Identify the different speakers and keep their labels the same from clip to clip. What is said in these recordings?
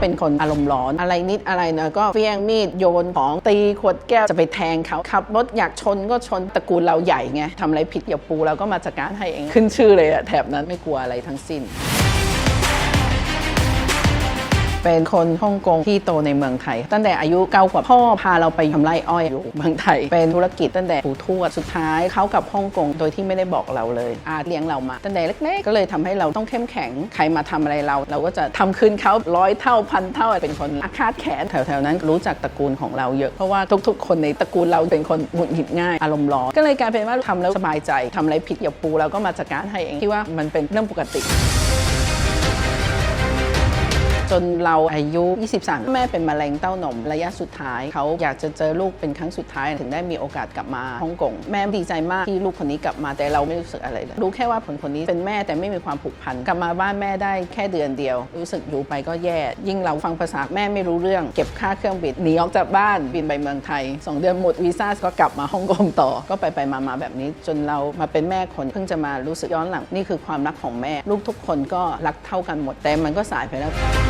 Speaker 1: เป็นคนอารมณ์ร้อน อะไรนิดอะไรเนะก็เฟี้ยงมีดโยนของตีขวดแก้วจะไปแทงเขาขับรถอยากชนก็ชนตระกูลเราใหญ่ไงทำอะไรผิดอย่าปูเราก็มาจัดการให้เองขึ้นชื่อเลยอะแถบนั้นไม่กลัวอะไรทั้งสิ้น เป็นคนฮ่องกงที่โตในเมืองไทย ตั้งแต่อายุเก้าขวบพ่อพาเราไปทำไร่อ้อยอยู่เมืองไทย เป็นธุรกิจตั้งแต่ปู่ทวดสุดท้ายเขากับฮ่องกงโดยที่ไม่ได้บอกเราเลยอาเลี้ยงเรามา ตั้งแต่เล็กๆก็เลยทำให้เราต้องเข้มแข็งใครมาทำอะไรเรา เราก็จะทำคืนเขาร้อยเท่าพันเท่าเป็นคนอาฆาตแขนแถวๆนั้นรู้จักตระกูลของเราเยอะเพราะว่าทุกๆ คนในตระกูลเราเป็นคนหงุดหงิดง่ายอารมณ์ร้อนก็เลยกลายเป็นว่าทำแล้วสบายใจทำอะไรผิดอย่าปูเราก็มาจัดการให้เองที่ว่ามันเป็นเรื่องปกติ จนเราอายุ 23 แม่เป็นมะเร็งเต้านมระยะสุดท้าย เขาอยากจะเจอลูกเป็นครั้งสุดท้ายถึงได้มีโอกาสกลับมาฮ่องกงแม่ดีใจมากที่ลูกคนนี้กลับมาแต่เราไม่รู้สึกอะไรเลยรู้แค่ว่าผลคนนี้เป็นแม่แต่ไม่มีความผูกพันกลับมาบ้านแม่ได้แค่เดือนเดียว รู้สึกอยู่ไปก็แย่ ยิ่งเราฟังภาษาแม่ไม่รู้เรื่อง เก็บค่าเครื่องบินหนีออกจากบ้านบินไปเมืองไทยสองเดือนหมดวีซ่าก็กลับมาฮ่องกงต่อก็ไปไปมามาแบบนี้ จนเรามาเป็นแม่คนเพิ่งจะมารู้สึกย้อนหลังนี่คือความรักของแม่ ลูกทุกคนก็รักเท่ากันหมดแต่มันก็สายไปแล้ว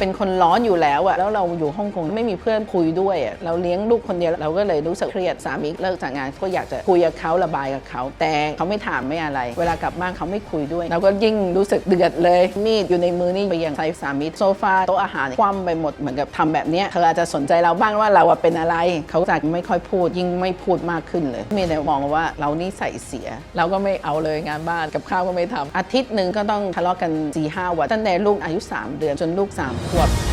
Speaker 1: เป็นคนร้อนอยู่แล้วอะแล้วเราอยู่ฮ่องกงไม่มีเพื่อนคุยด้วยอะเราเลี้ยงลูกคนเดียวเราก็เลยรู้สึกเครียดสามีเลิกจากงานก็อยากจะคุยกับเขาระบายกับเขาแต่เขาไม่ถามไม่อะไร เวลากลับบ้านเขาไม่คุยด้วย เราก็ยิ่งรู้สึกเดือดเลย มีดอยู่ในมือนี่ไปยังใส่สามีโซฟาโต๊ะอาหารคว่ำไปหมดเหมือนกับทำแบบนี้เธออาจจะสนใจเราบ้างว่าเราเป็นอะไร เขาจะไม่ค่อยพูดยิ่งไม่พูดมากขึ้นเลย มีแต่มองว่าเรานี่ใส่เสีย เราก็ไม่เอาเลยงานบ้านกับข้าวก็ไม่ทำอาทิตย์หนึ่งก็ต้องทะเลาะกัน4ีห้าวันตั้งแต่ลูกอายุ 3 เดือนจนลูก3ขวบเ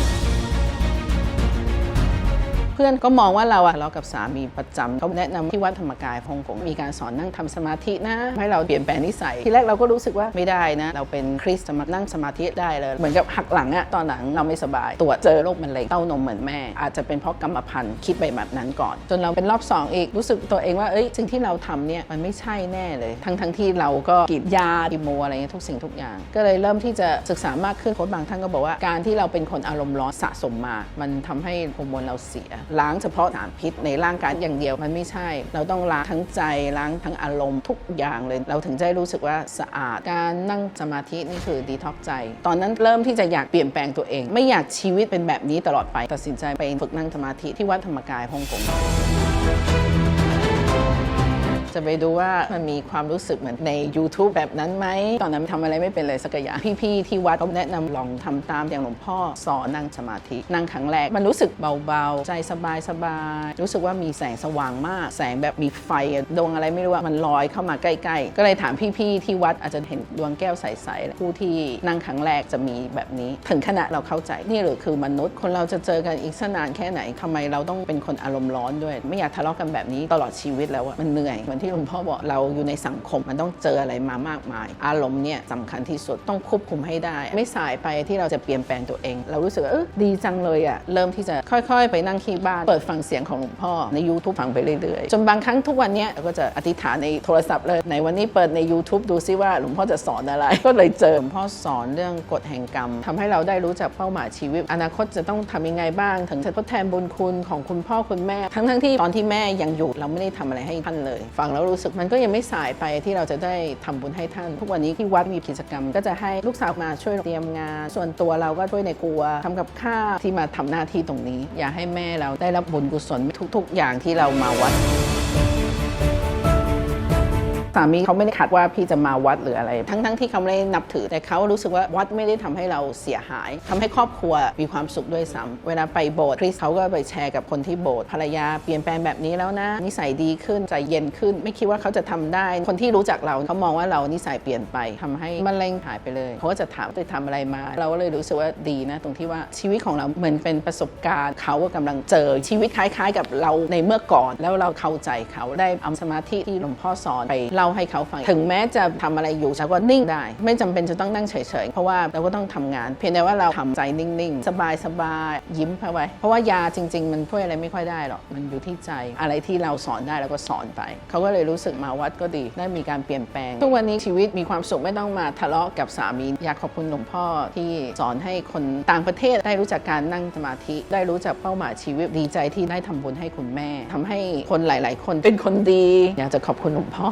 Speaker 1: พื่อนก็มองว่าเราอะเลากับสามีประจำเขาแนะนำที่วัดธรรมกายฮ่องกงมีการสอนนั่งทำสมาธินะ ให้เราเปลี่ยนแปลงนิสัยทีแรกเราก็รู้สึกว่าไม่ได้นะ เราเป็นคริสต์จะมานั่งสมาธิได้เลย เหมือนกับหักหลังอะตอนหลังเราไม่สบายตรวจเจอโรคมะเร็งเต้านมเหมือนแม่ อาจจะเป็นเพราะกรรมพันธุ์คิดไปแบบนั้นก่อน จนเราเป็นรอบสองอีกรู้สึกตัวเองว่าเอ้ยสิ่งที่เราทำเนี่ยมันไม่ใช่แน่เลย ทั้งทั้งที่เราก็กรีดยากิโมอะไรเงี้ยทุกสิ่งทุกอย่าง ก็เลยเริ่มที่จะศึกษามากขึ้นโค้ชบางท่านก็บอกว่าการที่เราเป็นคนอารมณ์ร้อนสะสมมา มันทำให้ฮอร์โมนเราเสียล้างเฉพาะสารพิษในร่างกายอย่างเดียวมันไม่ใช่ เราต้องล้างทั้งใจล้างทั้งอารมณ์ทุกอย่างเลย เราถึงจะได้รู้สึกว่าสะอาด การนั่งสมาธินี่คือดีท็อกใจ ตอนนั้นเริ่มที่จะอยากเปลี่ยนแปลงตัวเอง ไม่อยากชีวิตเป็นแบบนี้ตลอดไปตัดสินใจไปฝึกนั่งสมาธิที่วัดธรรมกายฮ่องกง จะไปดูว่ามันมีความรู้สึกเหมือนใน YouTube แบบนั้นไหม ตอนนั้นทำอะไรไม่เป็นเลยสักอย่าง พี่ๆ ที่วัดเขาแนะนำลองทำตามอย่างหลวงพ่อสอนนั่งสมาธิ นั่งครั้งแรก มันรู้สึกเบาๆ ใจสบายสบายๆ รู้สึกว่ามีแสงสว่างมาก แสงแบบมีไฟดวงอะไรไม่รู้ว่ามันลอยเข้ามาใกล้ๆ ก็เลยถามพี่ๆ ที่วัดอาจจะเห็นดวงแก้วใสๆ ผู้ที่นั่งครั้งแรกจะมีแบบนี้ ถึงขณะเราเข้าใจนี่หรือคือมนุษย์ คนเราจะเจอกันอีกสนานแค่ไหนทำไมเราต้องเป็นคนอารมณ์ร้อนด้วย ไม่อยากทะเลาะกันแบบนี้ตลอดชีวิตแล้วอะมันเหนื่อยเหมือนที่หลวงพ่อบอกเราอยู่ในสังคมมันต้องเจออะไรมามากมาย อารมณ์เนี่ยสำคัญที่สุดต้องควบคุมให้ได้ ไม่สายไปที่เราจะเปลี่ยนแปลงตัวเอง เรารู้สึกว่าเออดีจังเลยอะเริ่มที่จะค่อยๆ ไปนั่งที่บ้านเปิดฟังเสียงของหลวงพ่อใน YouTube ฟังไปเรื่อยๆ จนบางครั้งทุกวันนี้เราก็จะอธิษฐานในโทรศัพท์เลยในวันนี้เปิดใน YouTube ดูซิว่าหลวงพ่อจะสอนอะไร ก็เลยเจอหลวงพ่อสอนเรื่องกฎแห่งกรรมทำให้เราได้รู้จักเป้าหมายชีวิต อนาคตจะต้องทำยังไงบ้าง ถึงจะทดแทนบุญคุณของคุณพ่อคุณแม่ ทั้งๆที่ตอนที่แม่ยังอยู่เราไม่ได้ทำอะไรให้ท่านเลย ฟังแล้วรู้สึกมันก็ยังไม่สายไปที่เราจะได้ทำบุญให้ท่าน ทุกวันนี้ที่วัดมีกิจกรรม ก็จะให้ลูกสาวมาช่วยเตรียมงาน ส่วนตัวเราก็ช่วยในครัวทำกับข้าวที่มาทำหน้าที่ตรงนี้ อยากให้แม่เราได้รับบุญกุศลทุก ๆ อย่างที่เรามาวัดามีเขาไม่ได้ขัดว่าพี่จะมาวัดหรืออะไร ทั้งๆที่เขาไม่ได้นับถือ แต่เขารู้สึกว่าวัดไม่ได้ทำให้เราเสียหายทำให้ครอบครัวมีความสุขด้วยซ้ำเวลาไปโบสถ์คริสเขาก็ไปแชร์กับคนที่โบสถ์ภรรยาเปลี่ยนแปลงแบบนี้แล้วนะนิสัยดีขึ้นใจเย็นขึ้น ไม่คิดว่าเขาจะทำได้ คนที่รู้จักเราเขามองว่าเรานิสัยเปลี่ยนไปทำให้มะเร็งหายไปเลยเขาก็จะถามไปทำอะไรมา เราก็เลยรู้สึกว่าดีนะ ตรงที่ว่าชีวิตของเราเหมือนเป็นประสบการณ์เขาก็กำลังเจอชีวิตคล้าย ๆ กับเราในเมื่อก่อน แล้วเราเข้าใจเขาได้เอาสมาธิที่หลวงพ่อสอนไปเล่าให้เขาฟัง ถึงแม้จะทำอะไรอยู่ฉันก็นิ่งได้ ไม่จำเป็นจะต้องนั่งเฉยๆ เพราะว่าเราก็ต้องทำงาน เพียงแต่ว่าเราทำใจนิ่งๆ สบายๆ ยิ้มเข้าไว้ เพราะว่ายาจริง ๆ มันช่วยอะไรไม่ค่อยได้หรอก มันอยู่ที่ใจ อะไรที่เราสอนได้เราก็สอนไป เขาก็เลยรู้สึกมาวัดก็ดี ได้มีการเปลี่ยนแปลง ทุกวันนี้ชีวิตมีความสุขไม่ต้องมาทะเลาะกับสามี อยากขอบคุณหลวงพ่อที่สอนให้คนต่างประเทศได้รู้จักการนั่งสมาธิ ได้รู้จักเป้าหมายชีวิต ดีใจที่ได้ทำบุญให้คุณแม่ทำให้คนหลาย ๆ คนเป็นคนดี อยากจะขอบคุณหลวงพ่อ